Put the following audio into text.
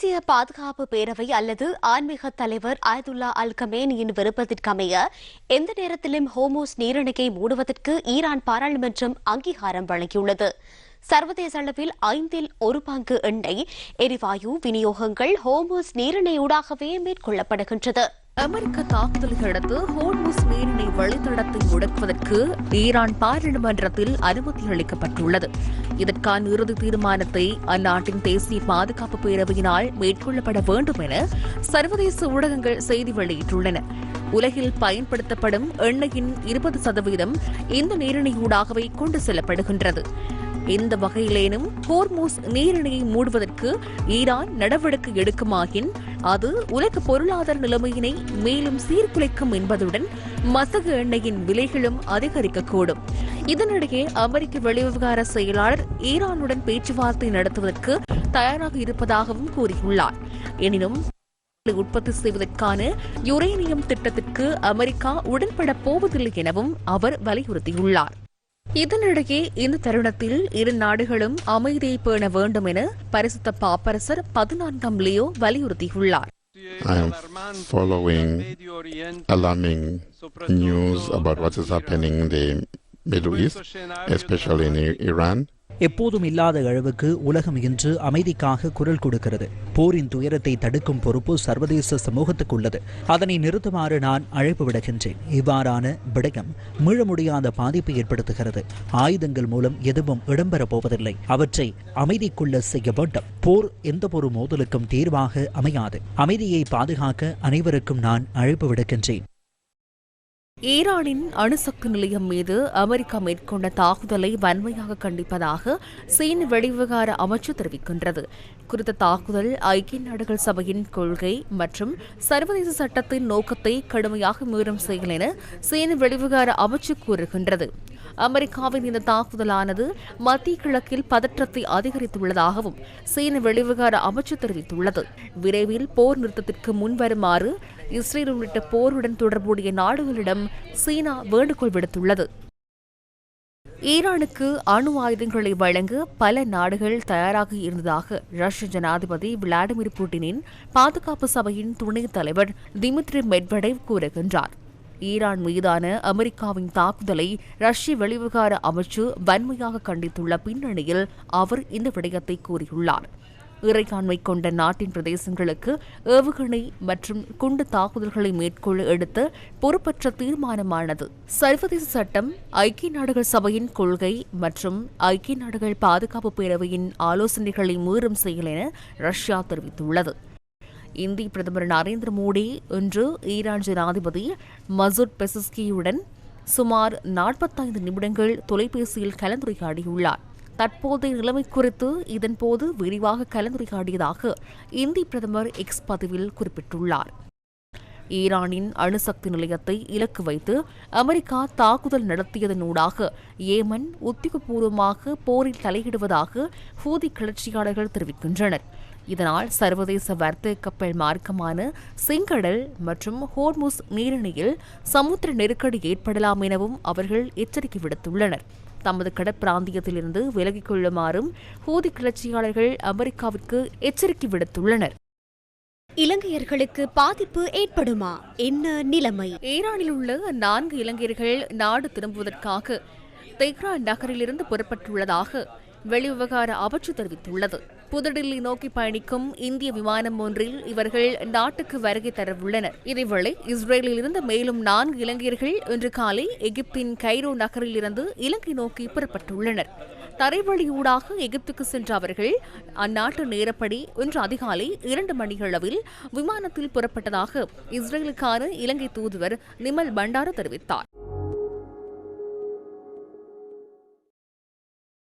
தேசிய பாதுகாப்பு பேரவை அல்லது ஆன்மீக தலைவர் ஆயதுல்லா அல் கமேனியின் விருப்பத்திற்கமைய எந்த நேரத்திலும் ஹோமோஸ் நீரிணையை மூடுவதற்கு ஈரான் பாராளுமன்றம் அங்கீகாரம் வழங்கியுள்ளது. சர்வதேச அளவில் ஐந்தில் ஒரு பங்கு எண்ணெய் எரிவாயு விநியோகங்கள் ஹோமோஸ் நீரிணையூடாகவே மேற்கொள்ளப்படுகின்றது. அமெரிக்க தாக்குதலை ஹோர்முஸ் நீரிணை வழித்தடத்தை முடக்குவதற்கு ஈரான் பாராளுமன்றத்தில் அனுமதி அளிக்கப்பட்டுள்ளது. இதற்கான இறுதி தீர்மானத்தை அந்நாட்டின் தேசிய பாதுகாப்பு பேரவையினால் மேற்கொள்ளப்பட வேண்டும் என சர்வதேச ஊடகங்கள் செய்தி வெளியிட்டுள்ளன. உலகில் பயன்படுத்தப்படும் எண்ணெயின் இருபது சதவீதம் இந்த நீரிணையூடாகவே கொண்டு செல்லப்படுகின்றது. இந்த வகையிலேனும் ஹோர்மூஸ் நீரிணையை மூடுவதற்கு ஈரான் நடவடிக்கை எடுக்குமாயின் அது உலக பொருளாதார நிலைமையினை மேலும் சீர்குலைக்கும் என்பதுடன் மசகு எண்ணெயின் விலைகளும் அதிகரிக்கக்கூடும். இதனிடையே அமெரிக்க வெளிவிவகார செயலாளர் ஈரானுடன் பேச்சுவார்த்தை நடத்துவதற்கு தயாராக இருப்பதாகவும் கூறியுள்ளார். எனினும் உற்பத்தி செய்வதற்கான யுரேனியம் திட்டத்திற்கு அமெரிக்கா உடன்பட போவதில்லை எனவும் அவர் வலியுறுத்தியுள்ளார். இதனிடையே இந்த தருணத்தில் இரு நாடுகளும் அமைதியை பேண வேண்டும் என பரிசுத்த பாப்பரசர் பதினான்காம் லியோ வலியுறுத்தியுள்ளார் I am following alarming news about what is happening in the Middle East, especially in Iran. எப்போதும் இல்லாத அளவுக்கு உலகம் இன்று அமைதிக்காக குரல் கொடுக்கிறது. போரின் துயரத்தை தடுக்கும் பொறுப்பு சர்வதேச சமூகத்துக்கு உள்ளது அதனை நிறுத்துமாறு நான் அழைப்பு விடுகின்றேன். இவ்வாறான விடயம் மீள முடியாத பாதிப்பை ஏற்படுத்துகிறது. ஆயுதங்கள் மூலம் எதுவும் இடம்பெறப் போவதில்லை. அவற்றை அமைதிக்குள்ள செய்ய வேண்டும். போர் எந்த ஒரு மோதலுக்கும் தீர்வாக அமையாது. அமைதியை பாதுகாக்க அனைவருக்கும் நான் அழைப்பு விடுக்கின்றேன். ஈரானின் அணுசக்தி நிலையம் மீது அமெரிக்கா மேற்கொண்ட தாக்குதலை வன்மையாக கண்டிப்பதாக சீன வெளிவிவகார அமைச்சு தெரிவிக்கின்றது. குறித்த தாக்குதல் ஐக்கிய நாடுகள் சபையின் கொள்கை மற்றும் சர்வதேச சட்டத்தின் நோக்கத்தை கடுமையாக மீறும் செயல் என சீன வெளிவிவகார அமைச்சு கூறுகின்றது. அமெரிக்காவின் இந்த தாக்குதலானது மத்திய கிழக்கில் பதற்றத்தை அதிகரித்துள்ளதாகவும் சீன வெளிவிகார அமைச்சு தெரிவித்துள்ளது. விரைவில் போர் நிறுத்தத்திற்கு முன்வருமாறு இஸ்ரேல் உள்ளிட்ட போருடன் தொடர்புடைய நாடுகளிடம் சீனா வேண்டுகோள் விடுத்துள்ளது. ஈரானுக்கு அணு ஆயுதங்களை வழங்க பல நாடுகள் தயாராக இருந்ததாக ரஷ்ய ஜனாதிபதி விளாடிமிர் புட்டினின் பாதுகாப்பு சபையின் துணைத் தலைவர் திமித்ரி மெட்வடேவ் கூறுகின்றார். ஈரான் மீதான அமெரிக்காவின் தாக்குதலை ரஷ்ய வெளிவிகார அமைச்சு வன்மையாக கண்டித்துள்ள பின்னணியில் அவர் இந்த விடயத்தை கூறியுள்ளார். இறையாண்மை கொண்ட நாட்டின் பிரதேசங்களுக்கு ஏவுகணை மற்றும் குண்டு தாக்குதல்களை மேற்கொள்ள எடுத்த பொறுப்பற்ற தீர்மானமானது சர்வதேச சட்டம் ஐக்கிய நாடுகள் சபையின் கொள்கை மற்றும் ஐக்கிய நாடுகள் பாதுகாப்பு பேரவையின் ஆலோசனைகளை மீறும் செயல் என ரஷ்யா தெரிவித்துள்ளது. இந்திய பிரதமர் நரேந்திர மோடி இன்று ஈரான் ஜனாதிபதி மசூத் பெசஸ்கியுடன் சுமார் நாற்பத்தைந்து நிமிடங்கள் தொலைபேசியில் கலந்துரையாடியுள்ளார். தற்போதைய நிலைமை குறித்து இதன்போது விரிவாக கலந்துரையாடியதாக இந்திய பிரதமர் எக்ஸ் பதிவில் குறிப்பிட்டுள்ளார். ஈரானின் அணுசக்தி நிலையத்தை இலக்கு வைத்து அமெரிக்கா தாக்குதல் நடத்தியதனூடாக ஏமன் உத்தியோகபூர்வமாக போரில் தலையிடுவதாக ஹூதி கிளர்ச்சியாளர்கள் தெரிவிக்கின்றனர். இதனால் சர்வதேச வர்த்தக கப்பல் மார்க்கமான செங்கடல் மற்றும் ஹோர்முஸ் நீரிணையில் சமுத்திர நெருக்கடி ஏற்படலாம் எனவும் அவர்கள் எச்சரிக்கை விடுத்துள்ளனர். தமது கடற்பிராந்தியத்திலிருந்து விலகிக் கொள்ளுமாறும் ஹூதி கிளர்ச்சியாளர்கள் அமெரிக்காவிற்கு எச்சரிக்கை விடுத்துள்ளனர். இலங்கையர்களுக்கு பாதிப்பு ஏற்படுமா? என்ன நிலைமை? ஈரானில் உள்ள நான்கு இலங்கையர்கள் நாடு திரும்புவதற்காக தெஹ்ரான் நகரிலிருந்து புறப்பட்டுள்ளதாக வெளிவிவகார அமைச்சு தெரிவித்துள்ளது. புதுடில்லி நோக்கி பயணிக்கும் இந்திய விமானம் ஒன்றில் இவர்கள் நாட்டுக்கு வருகை தரவுள்ளனர். இதேவேளை இஸ்ரேலில் இருந்து மேலும் நான்கு இலங்கையர்கள் இன்று காலை எகிப்தின் கைரோ நகரில் இருந்து இலங்கை நோக்கி புறப்பட்டுள்ளனர். தரைவழியூடாக எகிப்துக்கு சென்ற அவர்கள் அந்நாட்டு நேரப்படி இன்று அதிகாலை இரண்டு மணியளவில் விமானத்தில் புறப்பட்டதாக இஸ்ரேலுக்கான இலங்கை தூதுவர் நிமல் பண்டார தெரிவித்தார்.